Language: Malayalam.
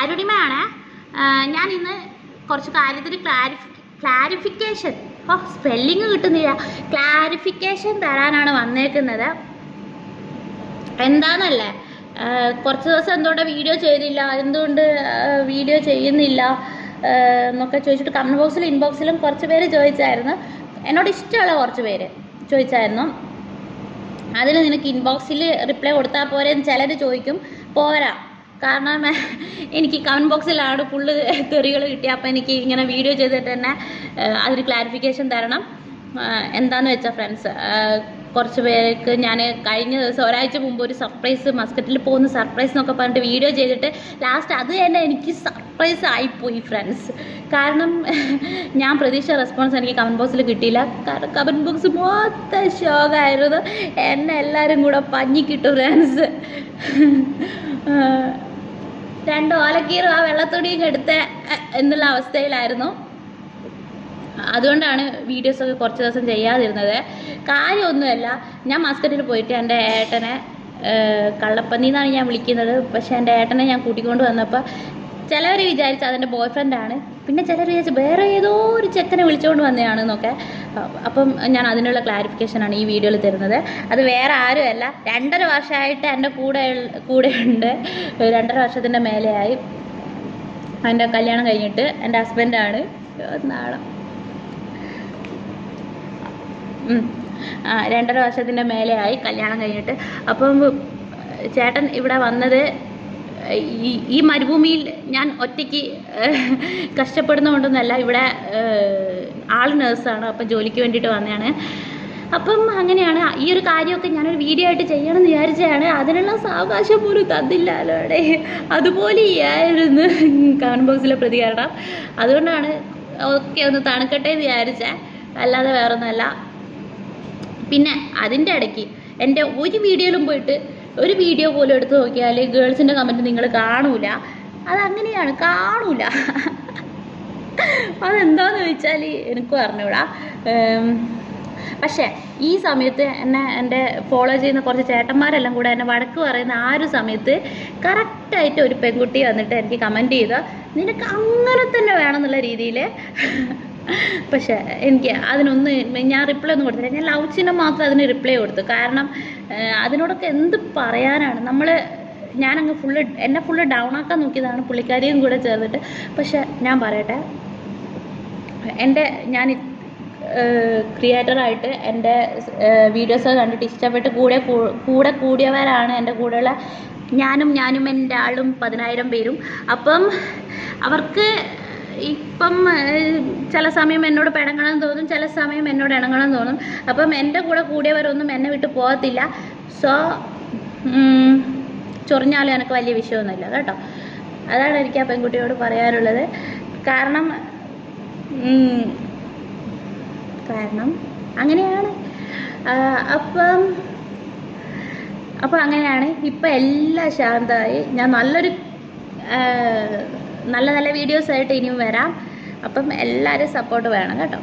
അരുണിമയാണ്. ഞാൻ ഇന്ന് കുറച്ച് കാര്യത്തിന് ക്ലാരിഫി ക്ലാരിഫിക്കേഷൻ ഓ സ്പെല്ലിങ് കിട്ടുന്നില്ല. ക്ലാരിഫിക്കേഷൻ തരാനാണ് വന്നേക്കുന്നത്. എന്താന്നല്ലേ? ആ, കുറച്ച് ദിവസം എന്തുകൊണ്ട് വീഡിയോ ചെയ്തില്ല? എന്തുകൊണ്ട് വീഡിയോ ചെയ്യുന്നില്ല? എന്നൊക്കെ ചോദിച്ചിട്ട് കമന്റ് ബോക്സിലും ഇൻബോക്സിലും കുറച്ച് പേര് ചോദിച്ചായിരുന്നു. എന്നോട് ഇഷ്ടമുള്ള കുറച്ച് പേര് ചോദിച്ചായിരുന്നു. അതിന് നിനക്ക് ഇൻബോക്സിൽ റിപ്ലൈ കൊടുത്താൽ പോരെ ചിലർ ചോദിക്കും. പോരാ. കാരണം എനിക്ക് കമന്റ് ബോക്സിലാണ് ഫുള്ള് തെറികൾ കിട്ടിയ അപ്പോൾ എനിക്ക് ഇങ്ങനെ വീഡിയോ ചെയ്തിട്ട് തന്നെ അതിന് ക്ലാരിഫിക്കേഷൻ തരണം. എന്താണെന്ന് വെച്ചാൽ ഫ്രണ്ട്സ് കുറച്ച് പേർക്ക് ഞാൻ കഴിഞ്ഞ ദിവസം ഒരാഴ്ച മുമ്പ് ഒരു സർപ്രൈസ് മസ്കറ്റിൽ പോകുന്ന സർപ്രൈസ് എന്നൊക്കെ പറഞ്ഞിട്ട് വീഡിയോ ചെയ്തിട്ട് ലാസ്റ്റ് അത് തന്നെ എനിക്ക് സർപ്രൈസ് ആയിപ്പോയി ഫ്രണ്ട്സ് കാരണം ഞാൻ പ്രതീക്ഷ റെസ്പോൺസ് എനിക്ക് കമന്റ് ബോക്സിൽ കിട്ടിയില്ല. കാരണം കമന്റ് ബോക്സ് മൊത്തം ഷോക്കായിരുന്നു എന്നെ എല്ലാവരും കൂടെ പഞ്ഞിക്കിട്ടു ഫ്രണ്ട്സ് രണ്ട് ഓലക്കീറും ആ വെള്ളത്തുണിയും എടുത്ത എന്നുള്ള അവസ്ഥയിലായിരുന്നു. അതുകൊണ്ടാണ് വീഡിയോസൊക്കെ കുറച്ച് ദിവസം ചെയ്യാതിരുന്നത്. കാര്യമൊന്നുമല്ല ഞാൻ മസ്കറ്റിൽ പോയിട്ട് എന്റെ ഏട്ടനെ കള്ളപ്പന്നി എന്നാണ് ഞാൻ വിളിക്കുന്നത്. പക്ഷേ എന്റെ ഏട്ടനെ ഞാൻ കൂട്ടിക്കൊണ്ട് വന്നപ്പോൾ ചിലവർ വിചാരിച്ചു അതെന്റെ ബോയ് ഫ്രണ്ടാണ് പിന്നെ ചിലർ വിചാരിച്ചു വേറെ ഏതോ ഒരു ചെക്കനെ വിളിച്ചുകൊണ്ട് വന്നതാണെന്നൊക്കെ. അപ്പം ഞാൻ അതിനുള്ള ക്ലാരിഫിക്കേഷനാണ് ഈ വീഡിയോയിൽ തരുന്നത്. അത് വേറെ ആരുമല്ല രണ്ടര വർഷമായിട്ട് എന്റെ കൂടെ കൂടെ ഉണ്ട്. രണ്ടര വർഷത്തിന്റെ മേലെയായി. എന്റെ കല്യാണം കഴിഞ്ഞിട്ട് എന്റെ ഹസ്ബൻഡാണ് നാളെ. രണ്ടര വർഷത്തിന്റെ മേലെയായി കല്യാണം കഴിഞ്ഞിട്ട്. അപ്പം ചേട്ടൻ ഇവിടെ വന്നത് ഈ മരുഭൂമിയിൽ ഞാൻ ഒറ്റയ്ക്ക് കഷ്ടപ്പെടുന്നതുകൊണ്ടൊന്നല്ല ഇവിടെ ആൾ നേഴ്സാണ് അപ്പം ജോലിക്ക് വേണ്ടിയിട്ട് വന്നതാണ്. അപ്പം അങ്ങനെയാണ്. ഈ ഒരു കാര്യമൊക്കെ ഞാനൊരു വീഡിയോ ആയിട്ട് ചെയ്യണം എന്ന് വിചാരിച്ചതാണ്. അതിനുള്ള സാവകാശം പോലും തന്നില്ലല്ലോ അവിടെ. അതുപോലെ ആയിരുന്നു കമന്റ് ബോക്സിലെ പ്രതികരണം. അതുകൊണ്ടാണ് ഓക്കെ ഒന്ന് തണുക്കട്ടെ എന്ന് വിചാരിച്ചേ. അല്ലാതെ വേറൊന്നുമല്ല. പിന്നെ അതിന്റെ ഇടയ്ക്ക് എന്റെ ഒരു വീഡിയോയിലും പോയിട്ട് ഒരു വീഡിയോ പോലും എടുത്ത് നോക്കിയാൽ ഗേൾസിന്റെ കമന്റ് നിങ്ങൾ കാണൂല. അതങ്ങനെയാണ്. കാണൂല. അതെന്താന്ന് ചോദിച്ചാൽ എനിക്ക് അറിഞ്ഞൂടാ പക്ഷേ ഈ സമയത്ത് എന്നെ എന്റെ ഫോളോ ചെയ്യുന്ന കുറച്ച് ചേട്ടന്മാരെല്ലാം കൂടെ എന്നെ വടക്ക് പറയുന്ന ആ ഒരു സമയത്ത് കറക്റ്റായിട്ട് ഒരു പെൺകുട്ടി വന്നിട്ട് എനിക്ക് കമന്റ് ചെയ്ത് നിനക്ക് അങ്ങനെ തന്നെ വേണമെന്നുള്ള രീതിയിൽ പക്ഷേ എനിക്ക് അതിനൊന്നും ഞാൻ റിപ്ലൈ ഒന്നും കൊടുത്തില്ല. ഞാൻ ലവ് ചിഹ്നം മാത്രം അതിന് റിപ്ലൈ കൊടുത്തു. കാരണം അതിനോടൊക്കെ എന്ത് പറയാനാണ്? നമ്മൾ ഞാനങ്ങ് ഫുള്ള് എന്നെ ഫുള്ള് ഡൗൺ ആക്കാൻ നോക്കിയതാണ് പുള്ളിക്കാരിയും കൂടെ ചേർന്നിട്ട്. പക്ഷെ ഞാൻ പറയട്ടെ എന്റെ ഞാൻ ക്രിയേറ്ററായിട്ട് എന്റെ വീഡിയോസ് കണ്ടിട്ട് ഇഷ്ടപ്പെട്ട് കൂടെ കൂടെ കൂടിയവരാണ് എന്റെ കൂടെയുള്ള ഞാനും ഞാനും എന്റെ ആളും പതിനായിരം പേരും. അപ്പം അവർക്ക് ഇപ്പം ചില സമയം എന്നോട് പിണങ്ങണം തോന്നും ചില സമയം എന്നോട് ഇണങ്ങണം തോന്നും. അപ്പം എന്റെ കൂടെ കൂടിയവരൊന്നും എന്നെ വിട്ട് പോകത്തില്ല. സോ ചൊറിഞ്ഞാലും എനിക്ക് വലിയ വിഷയമൊന്നുമില്ല കേട്ടോ. അതാണ് എനിക്ക് ആ പെൺകുട്ടിയോട് പറയാനുള്ളത്. കാരണം കാരണം അങ്ങനെയാണ്. അപ്പം അപ്പം അങ്ങനെയാണ്. ഇപ്പം എല്ലാം ശാന്തമായി. ഞാൻ നല്ലൊരു നല്ല നല്ല വീഡിയോസ് ആയിട്ട് ഇനിയും വരാം. അപ്പം എല്ലാവരും സപ്പോർട്ട് വേണം കേട്ടോ.